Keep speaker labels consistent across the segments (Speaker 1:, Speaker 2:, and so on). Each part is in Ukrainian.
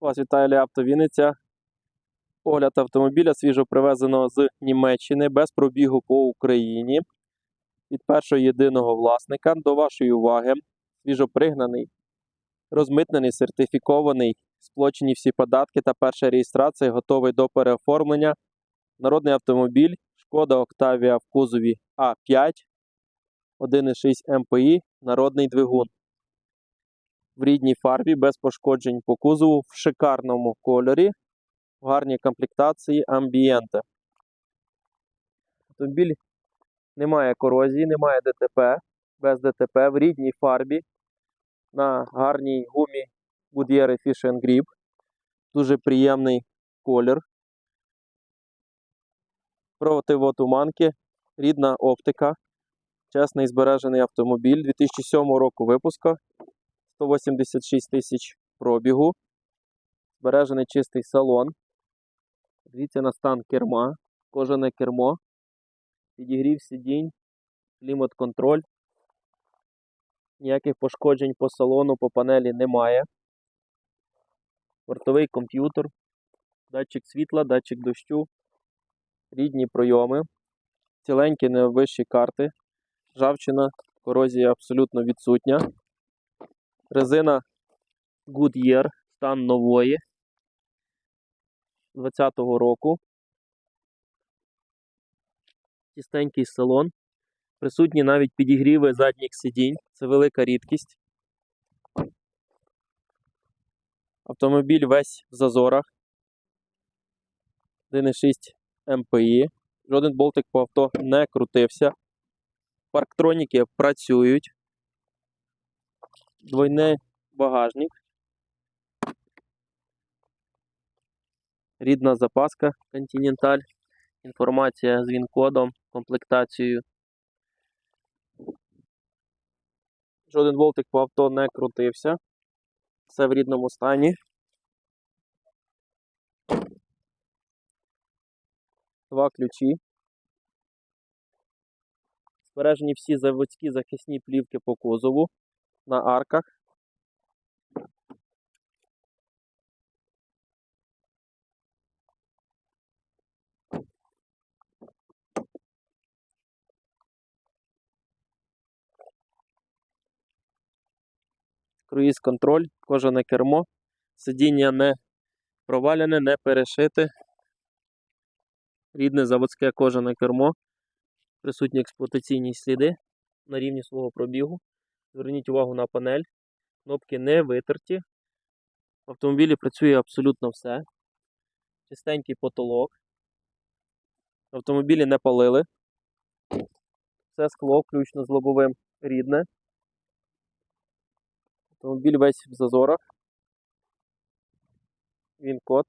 Speaker 1: Вас вітає Авто Вінниця. Огляд автомобіля свіжо привезеного з Німеччини без пробігу по Україні. Від першого єдиного власника до вашої уваги. Свіжо пригнаний, розмитнений, сертифікований, сплочені всі податки та перша реєстрація, готовий до переоформлення. Народний автомобіль Шкода Октавія в кузові А5, 1,6 МПІ, народний двигун в рідній фарбі, без пошкоджень по кузову, в шикарному кольорі, в гарній комплектації амбієнте. Автомобіль не має корозії, немає ДТП, без ДТП, в рідній фарбі, на гарній гумі Goodyear Efficient Grip. Дуже приємний колір. Противотуманки, рідна оптика, чесний збережений автомобіль 2007 року випуску. 186 тисяч пробігу. Збережений чистий салон. Дивіться на стан керма. Кожане кермо. Підігрів сидінь, клімат-контроль. Ніяких пошкоджень по салону, по панелі немає. Бортовий комп'ютер, датчик світла, датчик дощу, рідні пройоми, ціленькі найвищі карти, ржавчина, корозія абсолютно відсутня. Резина Goodyear, стан нової 20-го року. Чистенький салон. Присутні навіть підігріви задніх сидінь. Це велика рідкість. Автомобіль весь в зазорах. 1,6 МПІ. Жоден болтик по авто не крутився. Парктроніки працюють двойний багажник. Рідна запаска Continental. Інформація з він-кодом, комплектацією. Жоден болтик по авто не крутився. Все в рідному стані. Два ключі. Збережені всі заводські захисні плівки по кузову на арках. Круїз контроль, кожане кермо, сидіння не провалене, не перешите. Рідне заводське кожане кермо, присутні експлуатаційні сліди на рівні свого пробігу. Зверніть увагу на панель. Кнопки не витерті. В автомобілі працює абсолютно все. Чистенький потолок. В автомобілі не палили. Все скло, включно з лобовим рідне. Автомобіль весь в зазорах. Він код.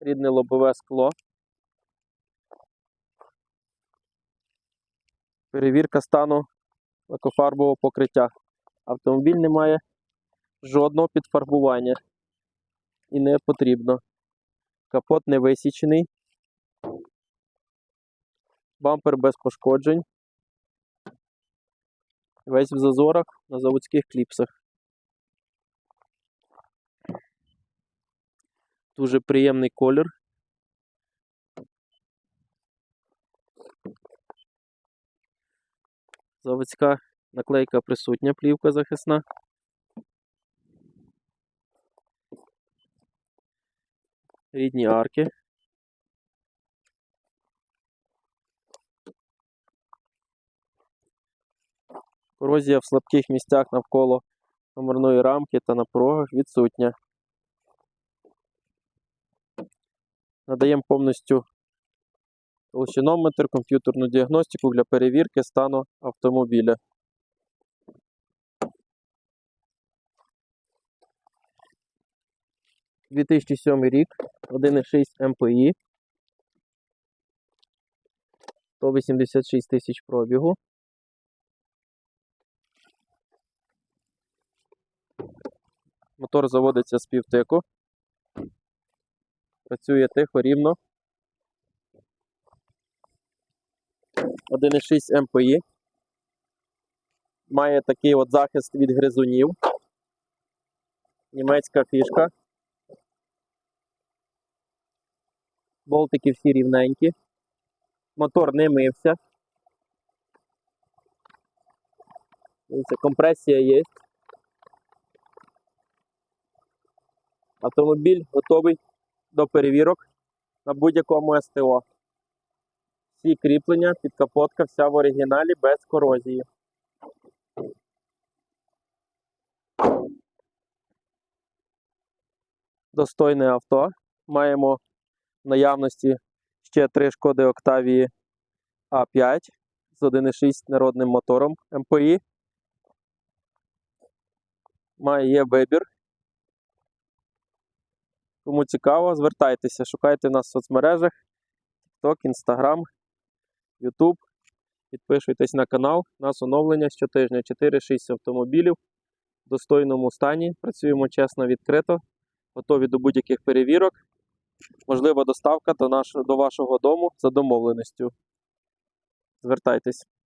Speaker 1: Рідне лобове скло. Перевірка стану лакофарбового покриття. Автомобіль не має жодного підфарбування і не потрібно. Капот не висічений. Бампер без пошкоджень. Весь в зазорах на заводських кліпсах. Дуже приємний колір. Заводська наклейка присутня, плівка захисна. Рідні арки. Корозія в слабких місцях навколо номерної рамки та на порогах відсутня. Надаємо повністю толщинометр, комп'ютерну діагностику для перевірки стану автомобіля. – 2007 рік, 1,6 МПІ, 186 тисяч пробігу. Мотор заводиться з півтику. Працює тихо, рівно. 1,6 МПІ. Має такий от захист від гризунів. Німецька фішка. Болтики всі рівненькі. Мотор не мився. Компресія є. Автомобіль готовий до перевірок на будь-якому СТО. Всі кріплення, підкапотка, вся в оригіналі без корозії. Достойне авто. Маємо в наявності ще три шкоди Октавії А5 з 1,6 народним мотором МПІ. Має вибір. Кому цікаво, звертайтеся, шукайте нас в соцмережах, TikTok, Instagram, YouTube. Підписуйтесь на канал. Нас оновлення щотижня 4-6 автомобілів в достойному стані. Працюємо чесно, відкрито, готові до будь-яких перевірок. Можлива доставка до, нашого, до вашого дому за домовленістю. Звертайтесь.